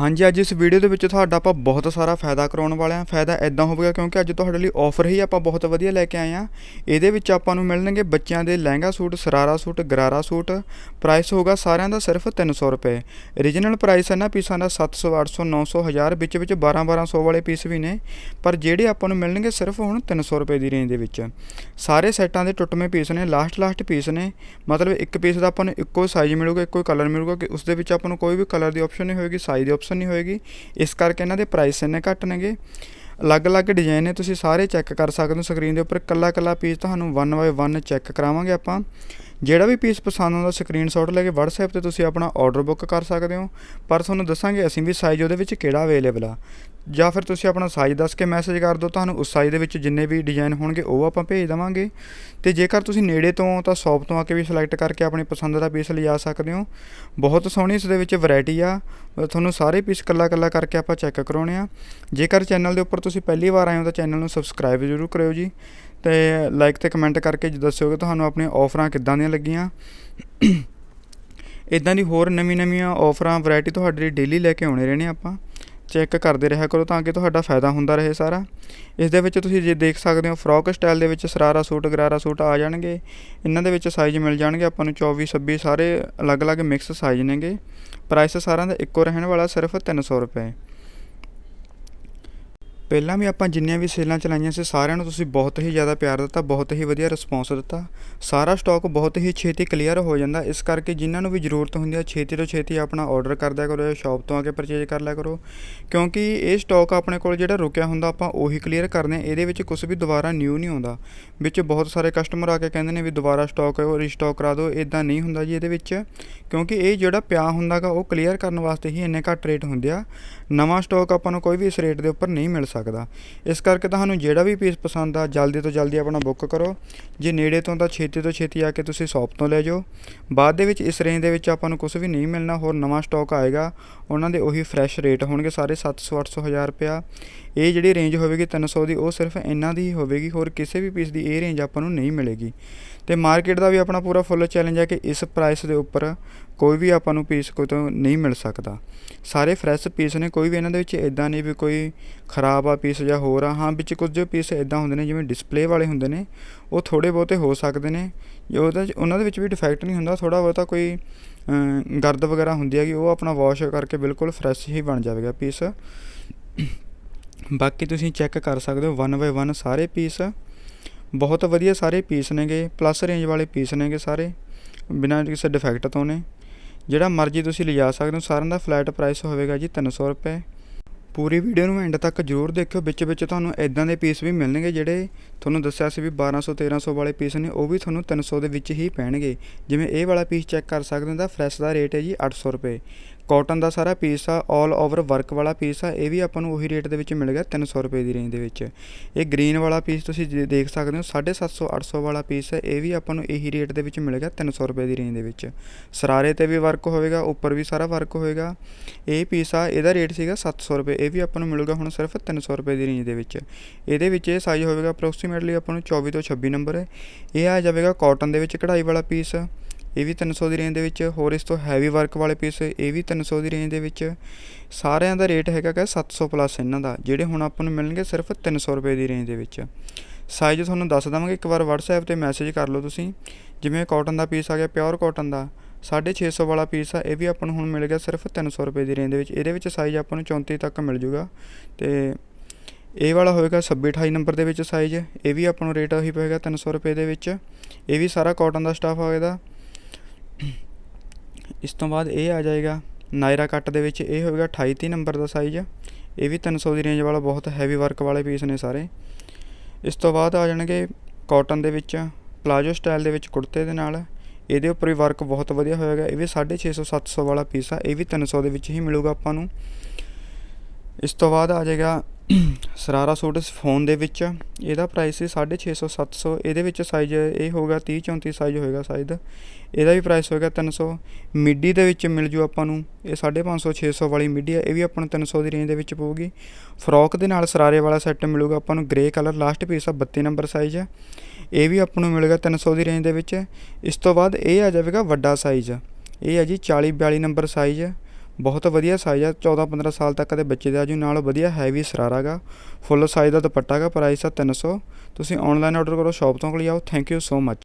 ਹਾਂਜੀ, ਅੱਜ ਇਸ ਵੀਡੀਓ ਦੇ ਵਿੱਚ ਤੁਹਾਡਾ ਆਪਾਂ ਬਹੁਤ ਸਾਰਾ ਫਾਇਦਾ ਕਰਾਉਣ ਵਾਲੇ ਹਾਂ। ਫਾਇਦਾ ਇਦਾਂ ਹੋਵੇਗਾ ਕਿਉਂਕਿ ਅੱਜ ਤੁਹਾਡੇ ਲਈ ਆਫਰ ਹੀ ਆਪਾਂ ਬਹੁਤ ਵਧੀਆ ਲੈ ਕੇ ਆਏ ਹਾਂ। ਇਹਦੇ ਵਿੱਚ ਆਪਾਂ ਨੂੰ ਮਿਲਣਗੇ ਬੱਚਿਆਂ ਦੇ lehenga suit, sharara suit, gharara suit. Price ਹੋਗਾ ਸਾਰਿਆਂ ਦਾ ਸਿਰਫ 300 ਰੁਪਏ। ਰੀਜਨਲ ਪ੍ਰਾਈਸ ਹੈ ਨਾ ਪੀਸਾਂ ਦਾ 700 800 900 1000 ਵਿੱਚ ਵਿੱਚ 12 1200 ਵਾਲੇ ਪੀਸ ਵੀ ਨੇ। ਪਰ ਜਿਹੜੇ ਆਪਾਂ ਨੂੰ ਮਿਲਣਗੇ ਸਿਰਫ ਹੁਣ 300 ਰੁਪਏ ਦੀ ਰੇਂਜ ਦੇ ਵਿੱਚ। ਸਾਰੇ ਸੈੱਟਾਂ ਦੇ ਟੁੱਟਵੇਂ ਪੀਸ ਨੇ ਲਾਸਟ ਲਾਸਟ ਪੀਸ ਨੇ। ਮਤਲਬ ਇੱਕ ਪੀਸ ਦਾ ਆਪਾਂ ਨੂੰ ਇੱਕੋ ਸਾਈਜ਼ ਮਿਲੂਗਾ, ਇੱਕੋ ਕਲਰ ਮਿਲੂਗਾ ਕਿ ਉਸ ਦੇ ਵਿੱਚ ਆਪਾਂ ਨੂੰ ਕੋਈ ਵੀ ਕਲਰ ਦੀ ਆਪਸ਼ਨ ਨਹੀਂ ਹੋਏਗੀ ਸਾਈਜ਼ ਦੀ ਆਪਸ਼ਨ ਨਹੀਂ ਹੋਏਗੀ। ਇਸ ਕਰਕੇ ਇਹਨਾਂ ਦੇ ਪ੍ਰਾਈਸ ਇੰਨੇ ਘੱਟ ਨੇਗੇ। ਅਲੱਗ-ਅਲੱਗ ਡਿਜ਼ਾਈਨ ਨੇ, ਤੁਸੀਂ ਸਾਰੇ ਚੈੱਕ ਕਰ ਸਕਦੇ ਹੋ ਸਕਰੀਨ ਦੇ ਉੱਪਰ। ਕੱਲਾ-ਕੱਲਾ ਪੀਸ ਤੁਹਾਨੂੰ 1 ਬਾਏ 1 ਚੈੱਕ ਕਰਾਵਾਂਗੇ ਆਪਾਂ। ਜਿਹੜਾ ਵੀ ਪੀਸ ਪਸੰਦ ਆਉਂਦਾ ਸਕਰੀਨਸ਼ਾਟ ਲੈ ਕੇ WhatsApp ਤੇ ਤੁਸੀਂ ਆਪਣਾ ਆਰਡਰ ਬੁੱਕ ਕਰ ਸਕਦੇ ਹੋ। ਪਰ ਤੁਹਾਨੂੰ ਦੱਸਾਂਗੇ ਅਸੀਂ ਵੀ ਸਾਈਜ਼ ਉਹਦੇ ਵਿੱਚ ਕਿਹੜਾ ਅਵੇਲੇਬਲ ਆ। ਜਾਂ ਫਿਰ ਤੁਸੀਂ ਆਪਣਾ ਸਾਈਜ਼ ਦੱਸ ਕੇ ਮੈਸੇਜ ਕਰ ਦਿਓ, ਤੁਹਾਨੂੰ ਉਸ ਸਾਈਜ਼ ਦੇ ਵਿੱਚ ਜਿੰਨੇ ਵੀ ਡਿਜ਼ਾਈਨ ਹੋਣਗੇ, ਉਹ ਆਪਾਂ ਭੇਜ ਦੇਵਾਂਗੇ। ਤੇ ਜੇਕਰ ਤੁਸੀਂ ਨੇੜੇ ਤੋਂ ਤਾਂ ਸ਼ਾਪ ਤੋਂ ਆ ਕੇ ਵੀ ਸਿਲੈਕਟ ਕਰਕੇ ਆਪਣੀ ਪਸੰਦ ਦਾ ਪੀਸ ਲਿਜਾ ਸਕਦੇ ਹੋ। ਬਹੁਤ ਸੋਹਣੀ ਇਸ ਦੇ ਵਿੱਚ ਵੈਰਾਈਟੀ ਆ। ਤੁਹਾਨੂੰ ਸਾਰੇ ਪੀਸ ਕੱਲਾ ਕੱਲਾ ਕਰਕੇ ਆਪਾਂ ਚੈੱਕ ਕਰਾਉਣੇ ਆ। ਜੇਕਰ ਚੈਨਲ ਦੇ ਉੱਪਰ ਤੁਸੀਂ ਪਹਿਲੀ ਵਾਰ ਆਏ ਹੋ ਤਾਂ ਚੈਨਲ ਨੂੰ ਸਬਸਕ੍ਰਾਈਬ ਜ਼ਰੂਰ ਕਰਿਓ ਜੀ। ਤੇ ਲਾਈਕ ਤੇ ਕਮੈਂਟ ਕਰਕੇ ਜੀ ਦੱਸਿਓ ਕਿ ਤੁਹਾਨੂੰ ਆਪਣੀਆਂ ਆਫਰਾਂ ਕਿੱਦਾਂ ਦੀਆਂ ਲੱਗੀਆਂ। ਇਦਾਂ ਦੀ ਹੋਰ ਨਵੀਂ ਨਵੀਆਂ ਆਫਰਾਂ ਵੈਰਾਈਟੀ ਤੁਹਾਡੇ ਲਈ ਡੇਲੀ ਲੈ ਕੇ ਆਉਣੇ ਰਹਿਣੇ ਆਪਾਂ। ਚੈੱਕ ਕਰਦੇ ਰਿਹਾ ਕਰੋ ਤਾਂ ਕਿ ਤੁਹਾਡਾ ਫਾਇਦਾ ਹੁੰਦਾ ਰਹੇ ਸਾਰਾ। ਇਸ ਦੇ ਵਿੱਚ ਤੁਸੀਂ ਜੇ ਦੇਖ ਸਕਦੇ ਹੋ ਫਰੋਕ ਸਟਾਈਲ ਦੇ ਵਿੱਚ ਸਰਾਰਾ ਸੂਟ, ਗਰਾਰਾ ਸੂਟ ਆ ਜਾਣਗੇ। ਇਹਨਾਂ ਦੇ ਵਿੱਚ ਸਾਈਜ਼ ਮਿਲ ਜਾਣਗੇ। ਆਪਾਂ ਨੂੰ 24 26 ਸਾਰੇ ਅਲੱਗ-ਅਲੱਗ ਮਿਕਸ ਸਾਈਜ਼ ਨੇਗੇ। ਪ੍ਰਾਈਸ ਸਾਰਿਆਂ ਦਾ ਇੱਕੋ ਰਹਿਣ ਵਾਲਾ ਸਿਰਫ 300 ਰੁਪਏ। ਪਹਿਲਾਂ ਵੀ ਆਪਾਂ ਜਿੰਨੀਆਂ ਵੀ ਸੇਲਾਂ ਚਲਾਈਆਂ ਸੀ, ਸਾਰਿਆਂ ਨੂੰ ਤੁਸੀਂ ਬਹੁਤ ਹੀ ਜ਼ਿਆਦਾ ਪਿਆਰ ਦਿੱਤਾ, ਬਹੁਤ ਹੀ ਵਧੀਆ ਰਿਸਪੌਂਸ ਦਿੱਤਾ। ਸਾਰਾ ਸਟਾਕ ਬਹੁਤ ਹੀ ਛੇਤੀ ਕਲੀਅਰ ਹੋ ਜਾਂਦਾ, ਇਸ ਕਰਕੇ ਜਿਨ੍ਹਾਂ ਨੂੰ ਵੀ ਜ਼ਰੂਰਤ ਹੁੰਦੀ ਹੈ ਛੇਤੀ ਤੋਂ ਛੇਤੀ ਆਪਣਾ ਆਰਡਰ ਕਰ ਦਿਆ ਕਰੋ ਜਾਂ ਸ਼ਾਪ ਤੋਂ ਆ ਕੇ ਪਰਚੇਜ ਕਰ ਲਿਆ ਕਰੋ। ਕਿਉਂਕਿ ਇਹ ਸਟਾਕ ਆਪਣੇ ਕੋਲ ਜਿਹੜਾ ਰੁਕਿਆ ਹੁੰਦਾ, ਆਪਾਂ ਉਹੀ ਕਲੀਅਰ ਕਰਦੇ ਹਾਂ, ਇਹਦੇ ਵਿੱਚ ਕੁਝ ਵੀ ਦੁਬਾਰਾ ਨਿਊ ਨਹੀਂ ਆਉਂਦਾ ਵਿੱਚ ਬਹੁਤ ਸਾਰੇ ਕਸਟਮਰ ਆ ਕੇ ਕਹਿੰਦੇ ਨੇ ਵੀ ਦੁਬਾਰਾ ਸਟਾਕ ਹੈ ਰੀਸਟਾਕ ਕਰਾ ਦਿਓ ਇਦਾਂ ਨਹੀਂ ਹੁੰਦਾ ਜੀ, ਇਹਦੇ ਵਿੱਚ ਕਿਉਂਕਿ ਇਹ ਜਿਹੜਾ ਪਿਆ ਹੁੰਦਾਗਾ, ਉਹ ਕਲੀਅਰ ਕਰਨ ਵਾਸਤੇ ਹੀ ਇੰਨੇ ਘੱਟ ਰੇਟ ਹੁੰਦੇ ਆ। ਨਵਾਂ ਸਟਾਕ ਆਪਾਂ ਨੂੰ ਕੋਈ ਵੀ ਇਸ ਰੇਟ ਦੇ ਉੱਪਰ ਨਹੀਂ ਮਿਲ ਸਕਦਾ। ਇਸ ਕਰਕੇ ਤੁਹਾਨੂੰ ਜਿਹੜਾ ਵੀ ਪੀਸ ਪਸੰਦ ਆ, ਜਲਦੀ ਤੋਂ ਜਲਦੀ ਆਪਣਾ ਬੁੱਕ ਕਰੋ। ਜੇ ਨੇੜੇ ਤੋਂ ਤਾਂ ਛੇਤੀ ਤੋਂ ਛੇਤੀ ਆ ਕੇ ਤੁਸੀਂ ਸ਼ਾਪ ਤੋਂ ਲੈ ਜਾਓ। ਬਾਅਦ ਦੇ ਵਿੱਚ ਇਸ ਰੇਂਜ ਦੇ ਵਿੱਚ ਆਪਾਂ ਨੂੰ ਕੁਝ ਵੀ ਨਹੀਂ ਮਿਲਣਾ, ਹੋਰ ਨਵਾਂ ਸਟਾਕ ਆਏਗਾ, ਉਹਨਾਂ ਦੇ ਉਹੀ ਫਰੈਸ਼ ਰੇਟ ਹੋਣਗੇ ਸਾਰੇ 700 800 ਹਜ਼ਾਰ ਰੁਪਿਆ ਇਹ ਜਿਹੜੀ ਰੇਂਜ ਹੋਵੇਗੀ 300 ਦੀ, ਉਹ ਸਿਰਫ ਇਹਨਾਂ ਦੀ ਹੀ ਹੋਵੇਗੀ, ਹੋਰ ਕਿਸੇ ਵੀ ਪੀਸ ਦੀ ਇਹ ਰੇਂਜ ਆਪਾਂ ਨੂੰ ਨਹੀਂ ਮਿਲੇਗੀ। ਤੇ ਮਾਰਕੀਟ ਦਾ ਵੀ ਆਪਣਾ ਪੂਰਾ ਫੁੱਲ ਚੈਲੰਜ ਹੈ ਕਿ ਇਸ ਪ੍ਰਾਈਸ ਦੇ ਉੱਪਰ ਕੋਈ ਵੀ ਆਪਾਂ ਨੂੰ ਪੀਸ ਕੋਈ ਤੋਂ ਨਹੀਂ ਮਿਲ ਸਕਦਾ। ਸਾਰੇ ਫਰੈਸ਼ ਪੀਸ ਨੇ, ਕੋਈ ਵੀ ਇਹਨਾਂ ਦੇ ਵਿੱਚ ਇਦਾਂ ਨਹੀਂ ਵੀ ਕੋਈ ਖਰਾਬ ਆ ਪੀਸ ਜਾਂ ਹੋਰ ਆ। ਹਾਂ, ਵਿੱਚ ਕੁਝ ਪੀਸ ਇਦਾਂ ਹੁੰਦੇ ਨੇ, ਜਿਵੇਂ ਡਿਸਪਲੇ ਵਾਲੇ ਹੁੰਦੇ ਨੇ, ਉਹ ਥੋੜੇ ਬਹੁਤੇ ਹੋ ਸਕਦੇ ਨੇ। ਜੋ ਉਹਦਾ ਉਹਨਾਂ ਦੇ ਵਿੱਚ ਵੀ ਡਿਫੈਕਟ ਨਹੀਂ ਹੁੰਦਾ ਥੋੜਾ ਬਹੁਤਾ ਕੋਈ ਗਰਦ ਵਗੈਰਾ ਹੁੰਦੀ ਹੈਗੀ, ਉਹ ਆਪਣਾ ਵਾਸ਼ ਕਰਕੇ ਬਿਲਕੁਲ ਫਰੈਸ਼ ਹੀ ਬਣ ਜਾਵੇਗਾ ਪੀਸ ਬਾਕੀ ਤੁਸੀਂ ਚੈੱਕ ਕਰ ਸਕਦੇ ਹੋ 1 ਬਾਈ 1 ਸਾਰੇ ਪੀਸ ਬਹੁਤ ਵਧੀਆ ਸਾਰੇ ਪੀਸ ਨੇਗੇ ਪਲੱਸ ਰੇਂਜ ਵਾਲੇ ਪੀਸ ਨੇਗੇ ਸਾਰੇ। ਬਿਨਾਂ ਕਿਸੇ ਡਿਫੈਕਟ ਤੋਂ ਨੇ। ਜਿਹੜਾ ਮਰਜ਼ੀ ਤੁਸੀਂ ਲਿਜਾ ਸਕਦੇ ਹੋ, ਸਾਰਿਆਂ ਦਾ ਫਲੈਟ ਪ੍ਰਾਈਸ ਹੋਵੇਗਾ ਜੀ 300 ਰੁਪਏ। ਪੂਰੀ ਵੀਡੀਓ ਨੂੰ ਐਂਡ ਤੱਕ ਜ਼ਰੂਰ ਦੇਖਿਓ। ਵਿੱਚ ਵਿੱਚ ਤੁਹਾਨੂੰ ਇਦਾਂ ਦੇ ਪੀਸ ਵੀ ਮਿਲਣਗੇ ਜਿਹੜੇ ਤੁਹਾਨੂੰ ਦੱਸਿਆ ਸੀ ਵੀ 1200 1300 ਵਾਲੇ ਪੀਸ ਨੇ, ਉਹ ਵੀ ਤੁਹਾਨੂੰ 300 ਦੇ ਵਿੱਚ ਹੀ ਪੈਣਗੇ। ਜਿਵੇਂ ਇਹ ਵਾਲਾ ਪੀਸ ਚੈੱਕ ਕਰ ਸਕਦੇ ਹੋ ਤਾਂ ਫਰੈਸ਼ ਦਾ ਰੇਟ ਹੈ ਜੀ 800 ਰੁਪਏ। ਕੋਟਨ ਦਾ ਸਾਰਾ ਪੀਸ ਆ 올 ਓਵਰ ਵਰਕ ਵਾਲਾ ਪੀਸ ਆ, ਇਹ ਵੀ ਆਪਾਂ ਨੂੰ ਉਹੀ ਰੇਟ ਦੇ ਵਿੱਚ ਮਿਲ ਗਿਆ 300 ਰੁਪਏ ਦੀ ਰੇਂਜ ਦੇ ਵਿੱਚ। ਇਹ ਗ੍ਰੀਨ ਵਾਲਾ ਪੀਸ ਤੁਸੀਂ ਜੇ ਦੇਖ ਸਕਦੇ ਹੋ 750 800 ਵਾਲਾ ਪੀਸ ਹੈ ਇਹ ਵੀ ਆਪਾਂ ਨੂੰ ਇਹੀ ਰੇਟ ਦੇ ਵਿੱਚ ਮਿਲ ਮਿਲੇਗਾ 300 ਰੁਪਏ ਦੀ ਰੇਂਜ ਦੇ ਵਿੱਚ। ਸਰਾਰੇ ਤੇ ਵੀ ਵਰਕ ਹੋਵੇਗਾ, ਉੱਪਰ ਵੀ ਸਾਰਾ ਵਰਕ ਹੋਵੇਗਾ। ਇਹ ਪੀਸ ਆ, ਇਹਦਾ ਰੇਟ ਸੀਗਾ 700 ਰੁਪਏ, ਇਹ ਵੀ ਆਪਾਂ ਨੂੰ ਮਿਲੂਗਾ ਹੁਣ ਸਿਰਫ 300 ਰੁਪਏ ਦੀ ਰੇਂਜ ਦੇ ਵਿੱਚ। ਇਹਦੇ ਵਿੱਚ ਇਹ ਸਾਈਜ਼ ਹੋਵੇਗਾ ਅਪਰੋਕਸੀਮੇਟਲੀ ਆਪਾਂ ਨੂੰ 24 ਤੋਂ 26 ਨੰਬਰ। ਹੈ ਇਹ ਆ ਜਾਵੇਗਾ ਕਾਟਨ ਦੇ ਵਿੱਚ ਕਢਾਈ ਵਾਲਾ ਪੀਸ ਇਹ ਵੀ 300 ਦੀ ਰੇਂਜ ਦੇ ਵਿੱਚ, ਹੋਰ ਇਸ ਤੋਂ ਹੈਵੀ ਵਰਕ ਵਾਲੇ ਪੀਸ ਇਹ ਵੀ 300 ਦੀ ਰੇਂਜ ਦੇ ਵਿੱਚ। ਸਾਰਿਆਂ ਦਾ ਰੇਟ ਹੈਗਾ ਕਿ 700 ਪਲੱਸ ਇਹਨਾਂ ਦਾ, ਜਿਹੜੇ ਹੁਣ ਆਪਾਂ ਨੂੰ ਮਿਲਣਗੇ ਸਿਰਫ 300 ਰੁਪਏ ਦੀ ਰੇਂਜ ਦੇ ਵਿੱਚ। ਸਾਈਜ਼ ਤੁਹਾਨੂੰ ਦੱਸ ਦਵਾਂਗੇ ਇੱਕ ਵਾਰ WhatsApp ਤੇ ਮੈਸੇਜ ਕਰ ਲਓ ਤੁਸੀਂ। ਜਿਵੇਂ ਕਾਟਨ ਦਾ ਪੀਸ ਆ ਗਿਆ ਪਿਓਰ ਕਾਟਨ ਦਾ 650 ਵਾਲਾ ਪੀਸ ਆ, ਇਹ ਵੀ ਆਪਾਂ ਨੂੰ ਹੁਣ ਮਿਲ ਗਿਆ ਸਿਰਫ 300 ਰੁਪਏ ਦੀ ਰੇਂਜ ਦੇ ਵਿੱਚ। ਇਹਦੇ ਵਿੱਚ ਸਾਈਜ਼ ਆਪਾਂ ਨੂੰ 34 ਤੱਕ ਮਿਲ ਜੂਗਾ। ਤੇ ਇਹ ਵਾਲਾ ਹੋਏਗਾ 26 28 ਨੰਬਰ ਦੇ ਵਿੱਚ ਸਾਈਜ਼ ਇਹ ਵੀ ਆਪਾਂ ਨੂੰ ਰੇਟ ਉਹੀ ਪਏਗਾ 300 ਰੁਪਏ ਦੇ ਵਿੱਚ। ਇਹ ਵੀ ਸਾਰਾ ਕਾਟਨ ਦਾ ਸਟਾਫ ਹੋਵੇਗਾ ਇਸ ਤੋਂ ਬਾਅਦ ਇਹ ਆ ਜਾਏਗਾ। ਨਾਇਰਾ ਕੱਟ ਦੇ ਵਿੱਚ ਇਹ ਹੋਵੇਗਾ 28 30 ਨੰਬਰ ਦਾ ਸਾਈਜ਼ ਇਹ ਵੀ 300 ਦੀ ਰੇਂਜ ਵਾਲਾ ਬਹੁਤ ਹੈਵੀ ਵਰਕ ਵਾਲੇ ਪੀਸ ਨੇ ਸਾਰੇ। ਇਸ ਤੋਂ ਬਾਅਦ ਆ ਜਾਣਗੇ ਕਾਟਨ ਦੇ ਵਿੱਚ ਪਲਾਜੋ ਸਟਾਈਲ ਦੇ ਵਿੱਚ ਕੁੜਤੇ ਦੇ ਨਾਲ। ਇਹਦੇ ਉੱਪਰ ਵੀ ਵਰਕ ਬਹੁਤ ਵਧੀਆ ਹੋਏਗਾ। ਇਹ ਵੀ 650 700 ਵਾਲਾ ਪੀਸ ਆ। ਇਹ ਵੀ 300 ਦੇ ਵਿੱਚ ਹੀ ਮਿਲੂਗਾ ਆਪਾਂ ਨੂੰ। ਇਸ ਤੋਂ ਬਾਅਦ ਆ ਜਾਏਗਾ ਸਰਾਰਾ ਸੂਟ ਫੋਨ ਦੇ ਵਿੱਚ ਇਹਦਾ ਪ੍ਰਾਈਸ ਸੀ 650 700 ਇਹਦੇ ਵਿੱਚ ਸਾਈਜ਼ ਇਹ ਹੋਗਾ 30 34 ਸਾਈਜ਼ ਹੋਏਗਾ ਸਾਈਜ਼ ਇਹਦਾ ਵੀ ਪ੍ਰਾਈਸ ਹੋਏਗਾ 300 ਮਿੱਡੀ ਦੇ ਵਿੱਚ ਮਿਲ ਜੂ ਆਪਾਂ ਨੂੰ, ਇਹ 550 600 ਵਾਲੀ ਮਿੱਡੀ ਹੈ ਇਹ ਵੀ ਆਪਾਂ ਨੂੰ 300 ਦੀ ਰੇਂਜ ਦੇ ਵਿੱਚ ਪਊਗੀ। ਫਰੋਕ ਦੇ ਨਾਲ ਸਰਾਰੇ ਵਾਲਾ ਸੈੱਟ ਮਿਲੂਗਾ ਆਪਾਂ ਨੂੰ ਗ੍ਰੇ ਕਲਰ ਲਾਸਟ ਪੀਸ ਆ 32 ਨੰਬਰ ਸਾਈਜ਼ ਹੈ ਇਹ ਵੀ ਆਪਾਂ ਨੂੰ ਮਿਲੇਗਾ 300 ਦੀ ਰੇਂਜ ਦੇ ਵਿੱਚ। ਇਸ ਤੋਂ ਬਾਅਦ ਇਹ ਆ ਜਾਵੇਗਾ ਵੱਡਾ ਸਾਈਜ਼ ਇਹ ਹੈ ਜੀ 40 42 ਨੰਬਰ ਸਾਈਜ਼ ਬਹੁਤ ਵਧੀਆ ਸਾਈਜ਼ ਆ 14 15 ਸਾਲ ਤੱਕ ਦੇ ਬੱਚੇ ਦਾ ਜੀ, ਨਾਲ ਵਧੀਆ ਹੈਵੀ ਸਰਾਰਾ ਗਾ ਫੁੱਲ ਸਾਈਜ਼ ਦਾ ਦੁਪੱਟਾ ਗਾ ਪ੍ਰਾਈਸ ਆ 300 ਤੁਸੀਂ ਆਨਲਾਈਨ ਆਰਡਰ ਕਰੋ ਸ਼ਾਪ ਤੋਂ ਕੋਲ ਆਓ ਥੈਂਕ ਯੂ ਸੋ ਮੱਚ